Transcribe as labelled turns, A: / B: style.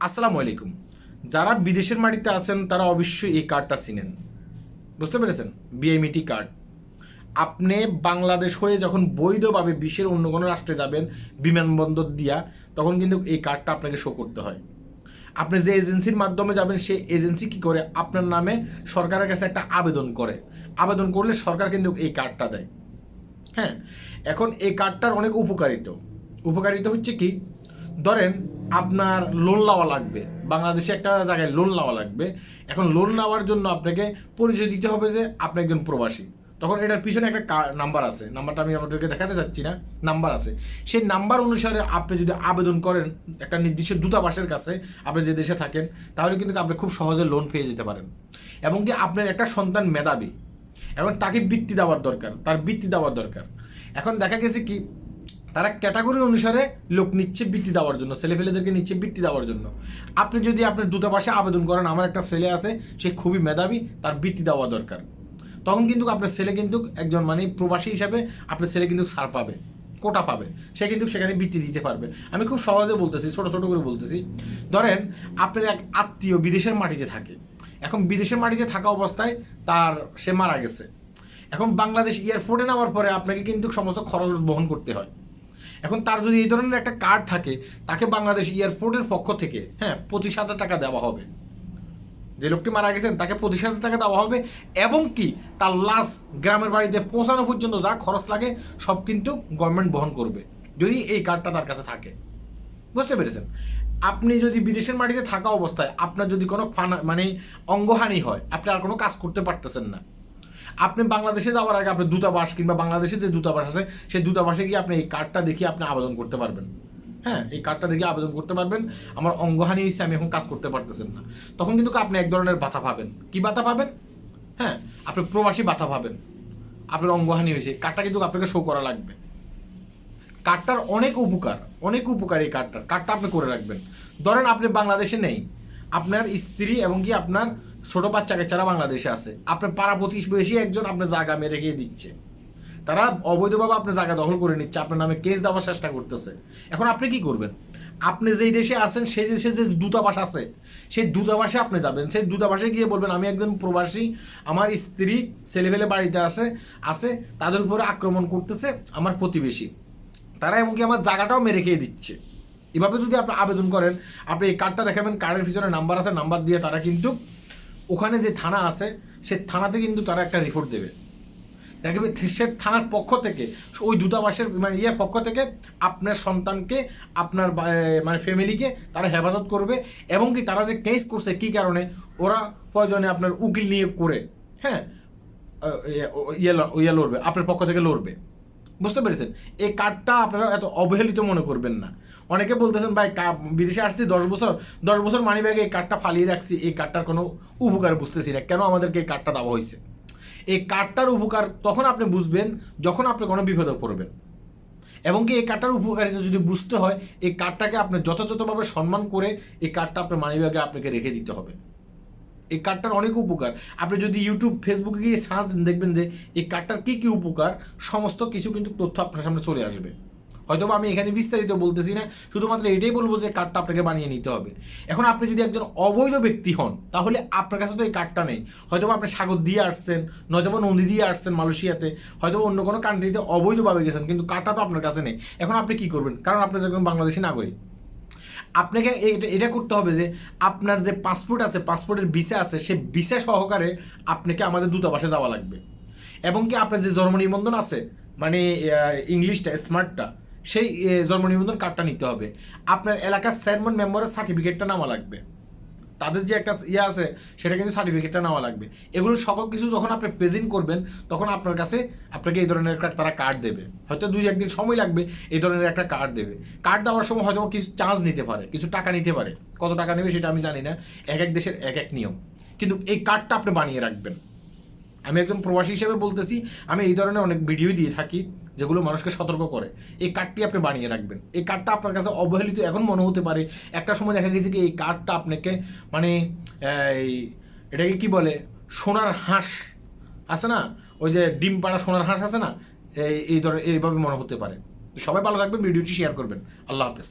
A: আসসালামু আলাইকুম। যারা বিদেশের মাটিতে আছেন, তারা অবশ্যই এই কার্ডটা চিনেন। বুঝতে পেরেছেন? BMET card. আপনি বাংলাদেশ হয়ে যখন বৈধভাবে বিশ্বের অন্য কোনো রাষ্ট্রে যাবেন, বিমানবন্দর দিয়া, তখন কিন্তু এই কার্ডটা আপনাকে শো করতে হয়। আপনি যে এজেন্সির মাধ্যমে যাবেন, সে এজেন্সি কি করে? আপনার নামে সরকারের কাছে একটা আবেদন করে। আবেদন করলে সরকার কিন্তু এই কার্ডটা দেয়। হ্যাঁ? এখন এই কার্ডটার অনেক উপকারিতা। উপকারিতা হচ্ছে কি? ধরেন আপনার লোন নেওয়া লাগবে। বাংলাদেশে একটা জায়গায় লোন নেওয়া লাগবে। এখন লোন নেওয়ার জন্য আপনাকে পরিচয় দিতে হবে যে আপনি একজন প্রবাসী। তখন এটার পিছনে একটা নাম্বার আছে। নাম্বারটা আমি আপনাদেরকে দেখাতে চাচ্ছি না। নাম্বার আছে। সেই নাম্বার অনুসারে আপনি যদি আবেদন করেন একটা নির্দিষ্ট দূতাবাসের কাছে, আপনি যে দেশে থাকেন, তাহলে কিন্তু আপনি খুব সহজে লোন পেয়ে যেতে পারেন। এবং কি আপনার একটা সন্তান মেধাবী। এবং তাকে বৃত্তি দেওয়ার দরকার। তার বৃত্তি দেওয়ার দরকার। এখন দেখা গেছে কি তারা ক্যাটাগরি অনুসারে লোক নিচ্ছে বৃত্তি দেওয়ার জন্য ছেলেফেলেদেরকে নিচ্ছে বৃত্তি দেওয়ার জন্য। আপনি যদি আপনার দূতাবাসে আবেদন করেন, আমার একটা ছেলে আছে, সে খুবই মেধাবী, তার বৃত্তি দেওয়া দরকার। তখন কিন্তু আপনার ছেলে কিন্তু একজন মানে প্রবাসী হিসাবে আপনার ছেলে কিন্তু ছাড় পাবে, কোটা পাবে। সে কিন্তু সেখানে বৃত্তি দিতে পারবে। আমি খুব সহজে বলতেছি, ছোট ছোট করে বলতেছি। ধরেন, আপনার এক আত্মীয় বিদেশের মাটিতে থাকে। এখন বিদেশের মাটিতে থাকা অবস্থায় তার, সে মারা গেছে। এখন বাংলাদেশ এয়ারপোর্টে নেওয়ার পরে আপনাকে কিন্তু সমস্ত খরচ বহন করতে হয়। এখন তার যদি এই ধরনের একটা কার্ড থাকে, তাকে বাংলাদেশ এয়ারপোর্টের পক্ষ থেকে হ্যাঁ পঁচিশ হাজার টাকা দেওয়া হবে। যে লোকটি মারা গেছেন, তাকে পঁচিশ হাজার টাকা দেওয়া হবে এবং কি তার লাশ গ্রামের বাড়িতে পৌঁছানো পর্যন্ত যা খরচ লাগে, সব কিন্তু গভর্নমেন্ট বহন করবে, যদি এই কার্ডটা তার কাছে থাকে। বুঝতে পেরেছেন? আপনি যদি বিদেশের মাটিতে থাকা অবস্থায় আপনার যদি কোনো ফানা মানে অঙ্গহানি হয়, আপনি আর কোনো কাজ করতে পারতেছেন না। আপনি বাংলাদেশে যাওয়ার আগে আপনি দূতাবাস কিংবা বাংলাদেশে যে দূতাবাস আছে, সেই দূতাবাসে গিয়ে আপনি এই কার্ডটা দেখিয়ে আপনি আবেদন করতে পারবেন। হ্যাঁ এই কার্ডটা দেখে আবেদন করতে পারবেন। আমার অঙ্গহানি হয়েছে, আমি এখন কাজ করতে পারতেছেন না। তখন কিন্তু আপনি এক ধরনের বাধা পাবেন। কি বাধা পাবেন? হ্যাঁ আপনি প্রবাসী বাধা পাবেন। আপনার অঙ্গহানি হয়েছে কার্ডটা কিন্তু আপনাকে শো করা লাগবে। কার্ডটার অনেক উপকার অনেক উপকার এই কার্ডটার কার্ডটা আপনি করে রাখবেন। ধরেন আপনি বাংলাদেশে নেই। আপনার স্ত্রী এবং কি আপনার ছোট বাচ্চা কাচ্চারা বাংলাদেশে আছে। আপনার পাড়া প্রতিবেশী একজন আপনার জায়গা মেরে গিয়ে দিচ্ছে। তারা অবৈধভাবে আপনার জায়গা দখল করে নিচ্ছে, আপনার নামে কেস দেওয়ার চেষ্টা করতেছে। এখন আপনি কি করবেন? আপনি যেই দেশে আছেন, সেই দেশে যে দূতাবাস আছে, সেই দূতাবাসে আপনি যাবেন। সেই দূতাবাসে গিয়ে বলবেন, আমি একজন প্রবাসী, আমার স্ত্রী ছেলেবেলে বাড়িতে আছে আছে, তাদের উপরে আক্রমণ করতেছে আমার প্রতিবেশী। তারা এমনকি আমার জায়গাটাও মেরে খেয়ে দিচ্ছে। এভাবে যদি আপনি আবেদন করেন, আপনি এই কার্ডটা দেখাবেন কার্ডের পিছনে নাম্বার আছে নাম্বার দিয়ে তারা কিন্তু ওখানে যে থানা আছে, সে থানাতে কিন্তু তারা একটা রিপোর্ট দেবে। দেখবে সে থানার পক্ষ থেকে, ওই দূতাবাসের মানে ইয়ের পক্ষ থেকে আপনার সন্তানকে, আপনার মানে ফ্যামিলিকে তারা হেফাজত করবে এবং কি তারা যে কেস করছে কী কারণে, ওরা প্রয়োজনে আপনার উকিল নিয়ে করে হ্যাঁ ইয়ে ইয়ে লড়বে, আপনার পক্ষ থেকে লড়বে। বুঝতে পেরেছেন? এই কার্ডটা আপনারা এত অবহেলিত মনে করবেন না। অনেকে বলতেছেন, ভাই বিদেশে আসছি দশ বছর দশ বছর মানি ব্যাগে এই কার্ডটা ফালিয়ে রাখছি, এই কার্ডটার কোনো উপকার বুঝতেছি না। কেন আমাদেরকে এই কার্ডটা দেওয়া হয়েছে? এই কার্ডটার উপকার তখন আপনি বুঝবেন যখন আপনি কোনো বিপদে পড়বেন। এবং কি এই কার্ডটার উপকারিতা যদি বুঝতে হয়, এই কার্ডটাকে আপনি যথাযথভাবে সম্মান করে এই কার্ডটা আপনার মানিব্যাগে আপনাকে রেখে দিতে হবে। এই কার্ডটার অনেক উপকার। আপনি যদি ইউটিউব ফেসবুকে গিয়ে সার্চ দেখবেন যে এই কার্ডটার কী কী উপকার, সমস্ত কিছু কিন্তু তথ্য আপনার সামনে চলে আসবে। হয়তো আমি এখানে বিস্তারিত বলতেছি না, শুধুমাত্র এটাই বলব যে কার্ডটা আপনাকে বানিয়ে নিতে হবে। এখন আপনি যদি একজন অবৈধ ব্যক্তি হন, তাহলে আপনার কাছে তো এই কার্ডটা নেই। হয়তো আপনি সাগর দিয়ে আসছেন নয়তো নদী দিয়ে আসছেন মালয়েশিয়াতে হয়তো অন্য কোনো কান্ট্রিতে অবৈধভাবে গেছেন, কিন্তু কার্ডটা তো আপনার কাছে নেই। এখন আপনি কি করবেন? কারণ আপনি একজন বাংলাদেশি নাগরিক। আপনাকে এটা- করতে হবে যে আপনার যে পাসপোর্ট আছে পাসপোর্টের ভিসা আছে, সে ভিসা সহকারে আপনাকে আমাদের দূতাবাসে যাওয়া লাগবে। এবং কি আপনার যে জন্ম নিবন্ধন আছে মানে ইংলিশটা, স্মার্টটা, সেই জন্ম নিবন্ধন কার্ডটা নিতে হবে। আপনার এলাকার চেয়ারম্যান মেম্বারের সার্টিফিকেটটা নেওয়া লাগবে। তাদের যে একটা ইয়ে আছে, সেটা কিন্তু সার্টিফিকেটটা নেওয়া লাগবে। এগুলো সকল কিছু যখন আপনি প্রেজেন্ট করবেন, তখন আপনার কাছে আপনাকে এই ধরনের একটা তারা কার্ড দেবে। হয়তো দুই একদিন সময় লাগবে এই ধরনের একটা কার্ড দেবে। কার্ড দেওয়ার সময় হয়তো কিছু চার্জ নিতে পারে, কিছু টাকা নিতে পারে। কত টাকা নেবে সেটা আমি জানি না। এক এক দেশের এক এক নিয়ম। কিন্তু এই কার্ডটা আপনি বানিয়ে রাখবেন। আমি একজন প্রবাসী হিসেবে বলতেছি, আমি এই ধরনের অনেক ভিডিও দিয়ে থাকি। যেগুলো মানুষকে সতর্ক করে। এই কার্ডটি আপনি বানিয়ে রাখবেন। এই কার্ডটা আপনার কাছে অবহেলিত এখন মনে হতে পারে। একটা সময় দেখা গেছে কি, এই কার্ডটা আপনাকে মানে এই এটাকে কি বলে, সোনার হাঁস আছে না? ওই যে ডিম পাড়া সোনার হাঁস আছে না? এই এই ধরনের এইভাবে মনে হতে পারে। সবাই ভালো রাখবেন ভিডিওটি শেয়ার করবেন। আল্লাহ হাফেজ।